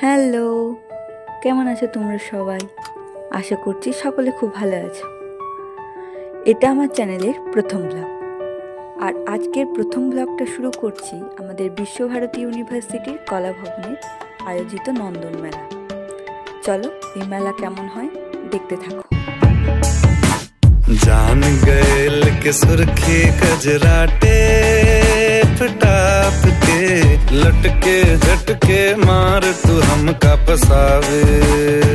Hello, কেমন আছো তোমরা সবাই? আশা করছি সকলে খুব ভালো আছো। এটা আমার চ্যানেলের প্রথম ব্লগ আর আজকের প্রথম ব্লগটা শুরু করছি আমাদের বিশ্বভারতী ইউনিভার্সিটির কলা ভবনে আয়োজিত নন্দন মেলা। চলো এই মেলা কেমন হয় দেখতে থাকো। জান গেল কে সুরখে কজরাটে लटके झटके मार तू हमका पसावे।